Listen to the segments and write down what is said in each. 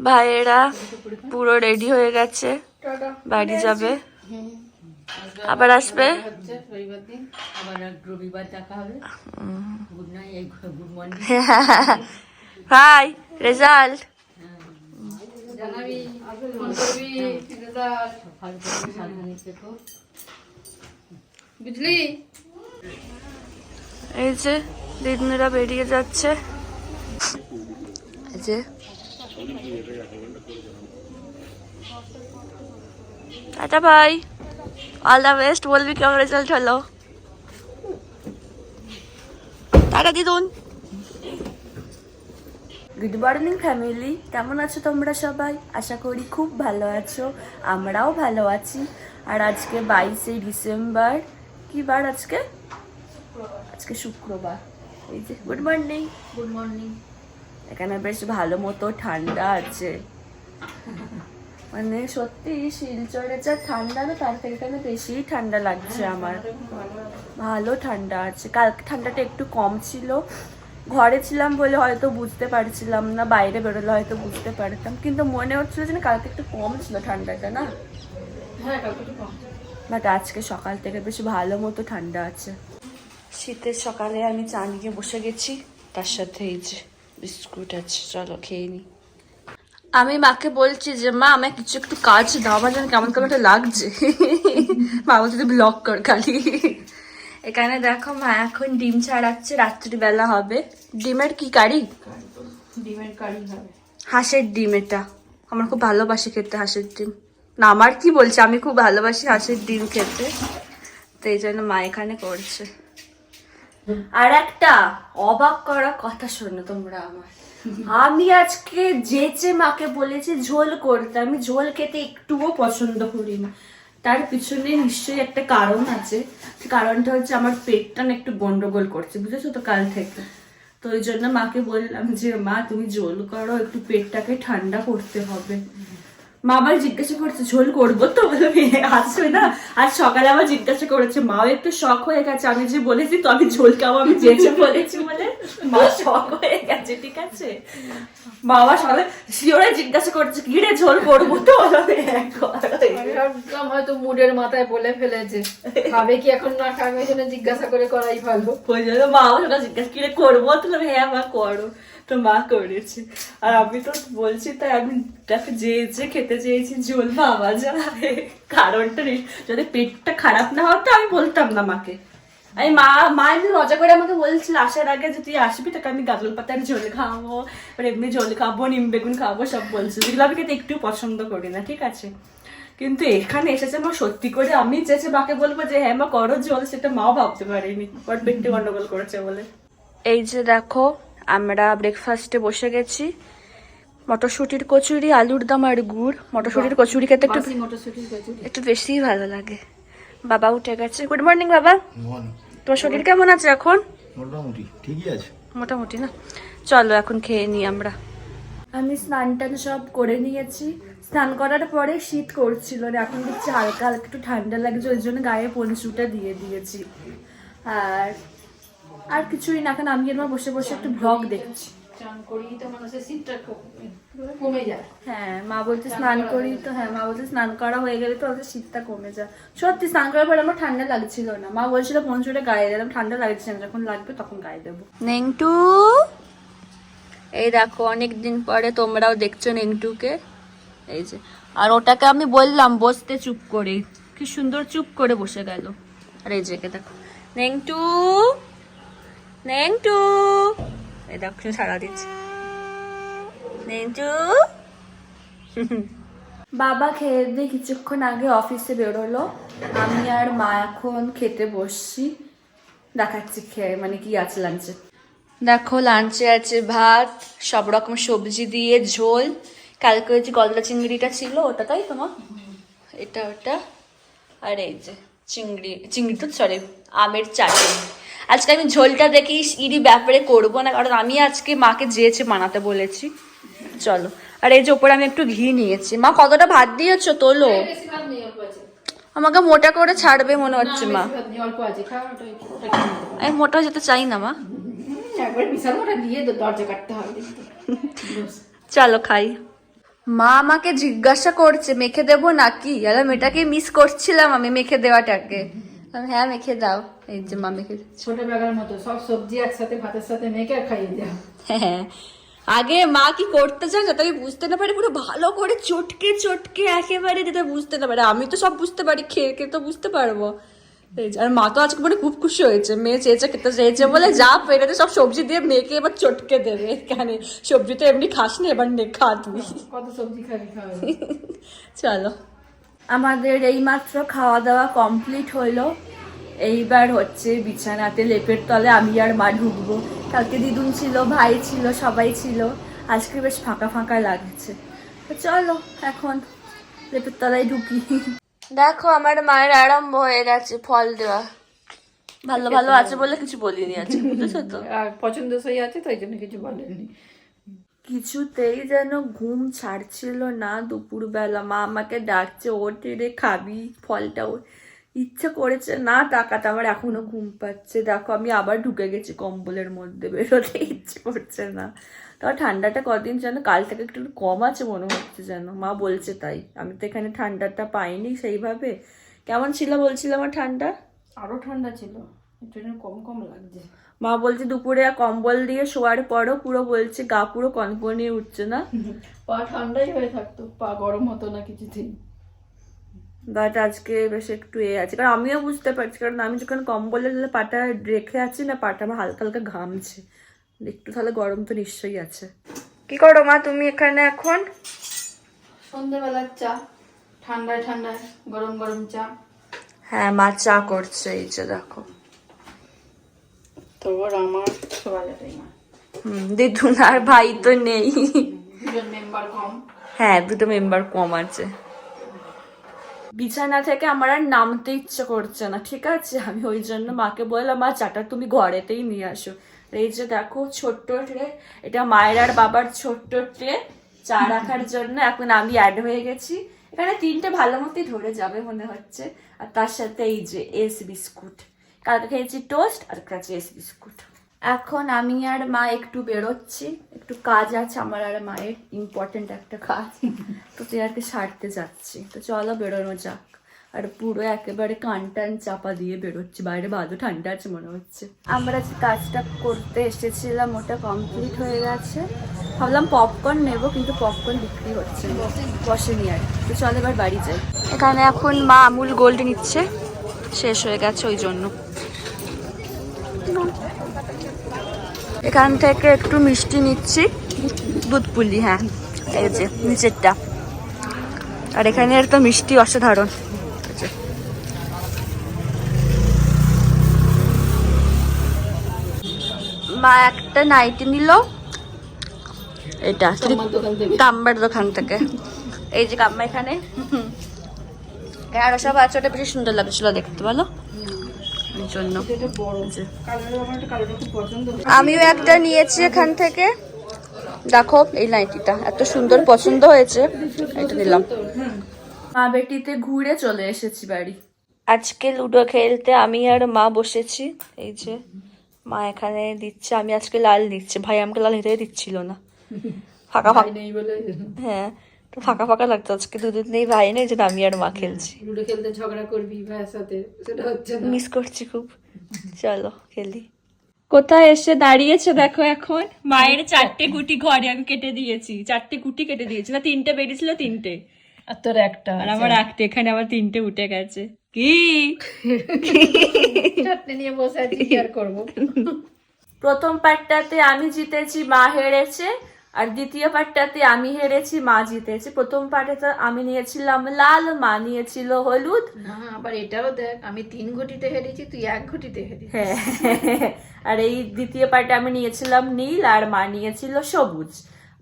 ভাইয়েরা পুরো রেডি হয়ে গেছে। বাড়ি যাবে। আবার আসবে? ভাই রেজাল্ট বুঝলি? এই যে দিদিরা বেরিয়ে যাচ্ছে। এই যে টাটা ভাই অল দ্য বেস্ট বলবি কেমন রেজাল্ট হলো টাটা দিদুন। গুড মর্নিং ফ্যামিলি কেমন আছো তোমরা সবাই? আশা করি খুব ভালো আছো। আমরাও ভালো আছি। আর আজকে বাইশে ডিসেম্বর। কি বার আজকে? আজকে শুক্রবার। এই যে গুড মর্নিং গুড মর্নিং এখানে বেশ ভালো মতো ঠান্ডা আছে। মানে সত্যি শিলচরে যা ঠান্ডা না তার থেকে এখানে বেশি ঠান্ডা লাগছে আমার। ভালো ঠান্ডা আছে। কালকে ঠান্ডাটা একটু কম ছিল। ঘরে ছিলাম বলে হয়তো বুঝতে পারছিলাম না বাইরে বেরোলে হয়তো বুঝতে পারতাম। কিন্তু মনে হচ্ছিল যে কালকে একটু কম ছিল ঠান্ডাটা না? হ্যাঁ বাট আজকে সকাল থেকে বেশ ভালো মতো ঠান্ডা আছে। শীতের সকালে আমি চা নিয়ে বসে গেছি তার সাথে এই যে বিস্কুট আছে চলো খেয়ে নি। আমি মাকে বলছি যে মা আমায় কিছু একটু কাজ দাও আমার যেন কেমন কেমন একটা লাগছে। মা বলছে তুই ব্লক কর খালি। এখানে দেখো মা এখন ডিম ছাড়াচ্ছে রাত্রিবেলা হবে। ডিমের কি কারি? ডিমের কারি হবে। হাঁসের ডিম এটা। আমার খুব ভালোবাসি খেতে হাঁসের ডিম। না আমার কি বলছে? আমি খুব ভালোবাসি হাঁসের ডিম খেতে। তো এই জন্য মা এখানে করছে। আর একটা অবাক করা কথা শোনো তোমরা আমার। আমি আজকে যেচে মাকে বলেছি ঝোল করতে। আমি ঝোল খেতে একটুও পছন্দ করি না। তার পিছনে নিশ্চয়ই একটা কারণ আছে। কারণটা হচ্ছে আমার পেটটা না একটু গন্ডগোল করছে, বুঝেছ তো, কাল থেকে। তো ওই জন্য মাকে বললাম যে, মা, তুমি ঝোল করো, একটু পেটটাকে ঠান্ডা করতে হবে। মা আবার জিজ্ঞাসা করছে ঝোল করব তো? আসবে না। আজ সকালে আবার জিজ্ঞাসা করেছে মাও একটু শখ হয়ে গেছে আমি যে বলেছি তো আমি ঝোল খাব আমি যেচে বলেছি বলে? মা শখ হয়ে গেছে ঠিক আছে। মা আবার সকালে শিওরে জিজ্ঞাসা করছে কি রে ঝোল করব তো? "হ্যাঁ, করো।" আমি ভাবলাম হয়তো মুডের মাথায় বলে ফেলেছে। খাবে কি এখন না খাবে জন্য জিজ্ঞাসা করে করাই ভালো। ওই জন্য মা ওটা জিজ্ঞাসা কিরে করব? তো হ্যাঁ মা করো। তো মা করেছে। আর আমি তো বলছি, তাই আমি তাকে যেয়েছে খেতে চেয়েছি, ঝোল বাবা যায় কারণটা যদি পেটটা খারাপ না হতো, আমি বলতাম না মাকে। আমি মা মা এমনি মজা করে আমাকে বলছিল, আসার আগে যে তুই আসবি, তোকে আমি গাজল পাতার ঝোল খাওয়াবো আর এমনি ঝোল খাব নিম বেগুন খাব সব বলছিল। যেগুলো আমি খেতে একটু পছন্দ করি না, ঠিক আছে? কিন্তু এখানে এসেছে মা, সত্যি করে আমি চেয়েছে মাকে বলব যে হ্যাঁ মা, করো জল সেটা মাও ভাবতে পারিনি। বাট পেটে গন্ডগোল করেছে বলে। এই যে দেখো আমরা ব্রেকফাস্টে বসে গেছি। মটরশুটির কচুরি আলুর দম আর গুড়। মটরশুটির কচুরি খেতে একটু একটু বেশিই ভালো লাগে। বাবা উঠে গেছে। গুড মর্নিং বাবা। তোমার শরীর কেমন আছে এখন? মোটামুটি ঠিকই আছে। মোটামুটি না? চলো এখন খেয়ে নিই আমরা। আমি স্নান টান সব করে নিয়েছি। স্নান করার পরে শীত করছিল এখন দেখছি হালকা হালকা একটু ঠান্ডা লাগছে ওই জন্য গায়ে পঞ্চুটা দিয়ে দিয়েছি। আর আর কিছুই না কেন আমি এর মা বসে বসে একটু ব্লগ দেখছি। চান করি তো শীতটা কমে যায়। হ্যাঁ মা বলছে স্নান করি তো হ্যাঁ মা বলছে স্নান করা হয়ে গেলে তো শীতটা কমে যায়। সত্যি স্নান করার পর আমার ঠান্ডা লাগছিল না। মা বলছিল পঞ্চুটা গায়ে দিলাম ঠান্ডা লাগছে না যখন লাগবে তখন গায়ে দেবো। নেংটু এই দেখো অনেক দিন পরে তোমরাও দেখছ নেংটুকে। এই যে আর ওটাকে আমি বললাম বসতে চুপ করে। কি সুন্দর চুপ করে বসে গেল। আর এই যে দেখো। নেংটু নেংটু এই দেখো সারা দিচ্ছে। নেংটু বাবা খেয়ে দিয়ে কিছুক্ষণ আগে অফিসে বেরোলো আমি আর মা এখন খেতে বসছি। দেখাচ্ছি খেয়ে মানে কি আছে লাঞ্চে দেখো লাঞ্চে আছে ভাত সব রকম সবজি দিয়ে ঝোল। কালকে যে গলদা চিংড়িটা ছিল ওটা তাই তোমার? এটা ওটা। আর এই যে চিংড়ি চিংড়ি তো সরি আমের চাটনি। আজকে আমি ঝোলটা দেখি ইরি ব্যাপারে করব না কারণ আমি আজকে মাকে যেয়েছে বানাতে বলেছি। চলো আর এই যে ওপরে আমি একটু ঘি নিয়েছি। মা কতটা ভাত দিয়েছ? তোলো। আছে। আমাকে মোটা করে ছাড়বে মনে হচ্ছে মা। আমি মোটা যেতে চাই না মা। চলো খাই। মা আমাকে জিজ্ঞাসা করছে মেখে দেবো নাকি? মেয়েটাকে মিস করছিলাম আমি মেখে দেওয়াটাকে। আমি, হ্যাঁ মেখে দাও। এই যে মা মেখে দিচ্ছে। ছোট বেগার মতো সব সবজি একসাথে ভাতের সাথে মেখে আর খাইয়ে দেওয়া হ্যাঁ আগে মা কি করতে চান যাতে আমি বুঝতে না পারি পুরো ভালো করে চটকে চটকে একেবারে যাতে বুঝতে না পারে। আমি তো সব বুঝতে পারি খেয়ে খেয়ে তো বুঝতে পারব। আর মা তো আজকে মানে খুব খুশি হয়েছে। মেয়ে চেয়েছে খেতে চেয়েছে বলে যা পেরেছে সব সবজি দিয়ে মেয়েকে এবার চটকে দেবে। এখানে সবজি তো এমনি খাস না এবার নে খা তুই। কত সবজি খাবি চলো। আমাদের এইমাত্র খাওয়া দাওয়া কমপ্লিট হলো এইবার হচ্ছে বিছানাতে লেপের তলে আমি আর মা ঢুকবো। কালকে দিদুন ছিল ভাই ছিল সবাই ছিল। আজকে বেশ ফাঁকা ফাঁকা লাগছে। চলো এখন লেপের তলায় ঢুকি। দেখো আমার মায়ের আরম্ভ হয়ে গেছে ফল দেওয়া। ভালো ভালো আছে বলে কিছু বলিনি আছে বুঝেছ তো? আর পছন্দ সই আছে তাই জন্য কিছু বলেননি। কিছুতেই যেন ঘুম ছাড়ছিল না দুপুরবেলা। মা আমাকে ডাকছে ওঠে রে খাবি, ফলটা ইচ্ছে করেছে, না, টাকাটা আমার এখনও ঘুম পাচ্ছে। দেখো, আমি আবার ঢুকে গেছি কম্বলের মধ্যে, বেরোতে ইচ্ছে করছে না। তাও ঠান্ডাটা কদিন যেন, কাল থেকে একটু কম আছে মনে হচ্ছে যেন। মা বলছে, তাই, আমি তো এখানে ঠান্ডাটা পাইনি সেইভাবে। কেমন ছিল বলছিল আমার ঠান্ডা? আরও ঠান্ডা ছিল একটু কম কম লাগছে। মা বলছে দুপুরে আর কম্বল দিয়ে শোয়ার পরও পুরো বলছে গা পুরো কনকনিয়ে উঠছে না? পা ঠান্ডাই হয়ে থাকতো পা গরম হতো না কিছুতেই। বাট আজকে বেশ একটু এ আছে। কারণ আমিও বুঝতে পারছি কারণ আমি যখন কম্বলে পাটা রেখে আছি না পাটা আমার হালকা হালকা ঘামছে। একটু তাহলে গরম তো নিশ্চয়ই আছে। কি করো মা তুমি এখানে এখন? সন্ধ্যেবেলার চা ঠান্ডায় ঠান্ডায় গরম গরম চা। হ্যাঁ মা চা করছে এই যে দেখো। তোর আমার। সবাই এটাই হুম দিদুন আর ভাই তো নেই। দুজন মেম্বার কম। হ্যাঁ দুটো মেম্বার কম আছে। বিছানা থেকে আমার আর নামতে ইচ্ছে করছে না ঠিক আছে? আমি ওই জন্য মাকে বললাম মা চাটা তুমি ঘরেতেই নিয়ে আসো। এই যে দেখো ছোট্ট ট্রে এটা মায়ের আর বাবার ছোট্ট ট্রে চা রাখার জন্য। এখন আমি অ্যাড হয়ে গেছি। এখানে তিনটে ভালো মতোই ধরে যাবে মনে হচ্ছে। আর তার সাথে এই যে এস বিস্কুট। কালকে খেয়েছি টোস্ট আর এস বিস্কুট এখন আমি আর মা একটু বেরোচ্ছি, একটু কাজ আছে, আমার আর মায়ের ইম্পর্টেন্ট একটা কাজ। তো তুই আর কি সারতে যাচ্ছি। তো চলো বেরোনো যাক। আর পুরো একেবারে কান টান চাপা দিয়ে বেরোচ্ছি। বাইরে ভালো ঠান্ডা আছে মনে হচ্ছে। আমরা যে কাজটা করতে এসেছিলাম, ওটা কমপ্লিট হয়ে গেছে। ভাবলাম পপকর্ন নেব, কিন্তু পপকর্ন বিক্রি হচ্ছে বসেনি আর। তো চল এবার বাড়ি যাই। এখানে এখন মা আমুল গোল্ড নিচ্ছে। শেষ হয়ে গেছে ওই জন্য। এখান থেকে একটু মিষ্টি নিচ্ছি। দুধ পুলি হ্যাঁ এই যে নিচেরটা। আর এখানের তো মিষ্টি অসাধারণ। মা একটা নাইটি নিল। এটা কাম্বার দোকান থেকে। এই যে কাম্মা এখানে। আরও সব ওটা বেশি সুন্দর লাগছিল দেখতে, বলো। জন্য। এটা বড় কালার আমার একটা কালারটা খুব পছন্দ হয়েছে আমিও একটা নিয়েছি এখান থেকে। দেখো এই নাইটিটা এত সুন্দর পছন্দ হয়েছে। এটা নিলাম। মা বেটিতে ঘুরে চলে এসেছি বাড়ি। আজকে লুডো খেলতে আমি আর মা বসেছি। এই যে মা এখানে দিচ্ছে আমি আজকে লাল দিচ্ছি। ভাই আমাকে লাল নিতে দিচ্ছিল না। ফাঁকা ফাঁকা নেই বলে। হ্যাঁ। তো ফাঁকা ফাঁকা লাগতো আজকে দুদিন নেই ভাই নেই যে আমি আর মা খেলছি। লুডো খেলতে ঝগড়া করবি ভাইয়ের সাথে সেটা হচ্ছে না। মিস করছি খুব। চলো খেলি। কোথায় এসে দাঁড়িয়েছে দেখো এখন? মায়ের চারটে গুটি ঘরে আমি কেটে দিয়েছি। চারটে গুটি কেটে দিয়েছি। না তিনটে বেরিয়েছিল তিনটে। আর তোর একটা আর আমার একটা এখানে আমার তিনটে উঠে গেছে। কি? নিয়ে বসে আছি কি আর করব? প্রথম পার্টটাতে আমি জিতেছি মা হেরেছে। আর দ্বিতীয় পার্টটাতে আমি হেরেছি মা জিতেছি। প্রথম পার্টে তো আমি নিয়েছিলাম লাল মা নিয়েছিল হলুদ। আবার এটাও দেখ আমি তিন ঘটিতে হেরেছি তুই এক ঘটিতে হেরেছিস। হ্যাঁ আর এই দ্বিতীয় পার্টে আমি নিয়েছিলাম নীল আর মা নিয়েছিল সবুজ।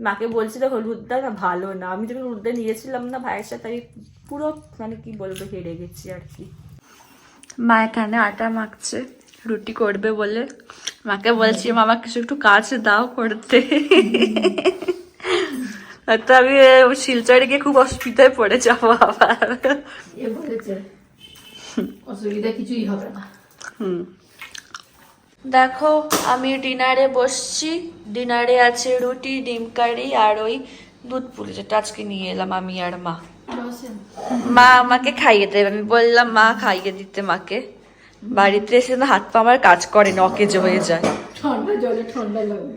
মাকে বলছিল হলুদটা না ভালো না। আমি যখন হলুদটা নিয়েছিলাম না ভাইয়ের সাথে আমি পুরো মানে কি বলব হেরে গেছি আর কি। মা এখানে আটা মাখছে। রুটি করবে বলে। মাকে বলছি মামা কিছু একটু কাজ দাও করতে। তো আমি শিলচরে গিয়ে খুব অসুবিধায় পড়ে যাব আবার। অসুবিধা কিছুই হবে না। হুম। দেখো আমি ডিনারে বসছি। ডিনারে আছে রুটি ডিম কারি আর ওই দুধ পুলি যেটা আজকে নিয়ে এলাম আমি আর মা। মা আমাকে খাইয়ে দেবে। আমি বললাম মা খাইয়ে দিতে মাকে। বাড়িতে এসে না হাত পা আমার কাজ করে না অকেজ হয়ে যায়। ঠান্ডা জলে ঠান্ডা লাগবে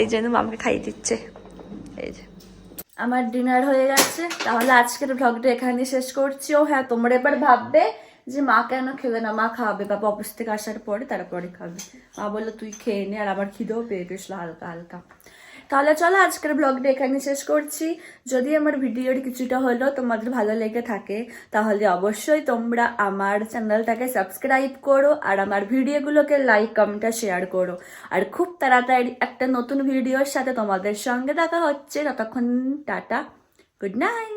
এই জন্য মামাকে খাইয়ে দিচ্ছে। এই যে। আমার ডিনার হয়ে গেছে। তাহলে আজকের ভ্লগটা এখানে শেষ করছি। ও হ্যাঁ তোমরা এবার ভাববে যে মা কেন খেলে না? মা খাবে বাবা অফিস থেকে আসার পরে তারপরে খাবে। মা বলল তুই খেয়ে নে। আর আমার খিদেও পেয়ে গেছিল হালকা হালকা। তাহলে চলো আজকের ব্লগটা এখানে শেষ করছি। যদি আমার ভিডিওর কিছুটা হলো তোমাদের ভালো লেগে থাকে, তাহলে অবশ্যই তোমরা আমার চ্যানেলটাকে সাবস্ক্রাইব করো আর আমার ভিডিওগুলোকে লাইক কমেন্টটা শেয়ার করো। আর খুব তাড়াতাড়ি একটা নতুন ভিডিওর সাথে তোমাদের সঙ্গে দেখা হচ্ছে। ততক্ষণ টাটা, গুড নাইট।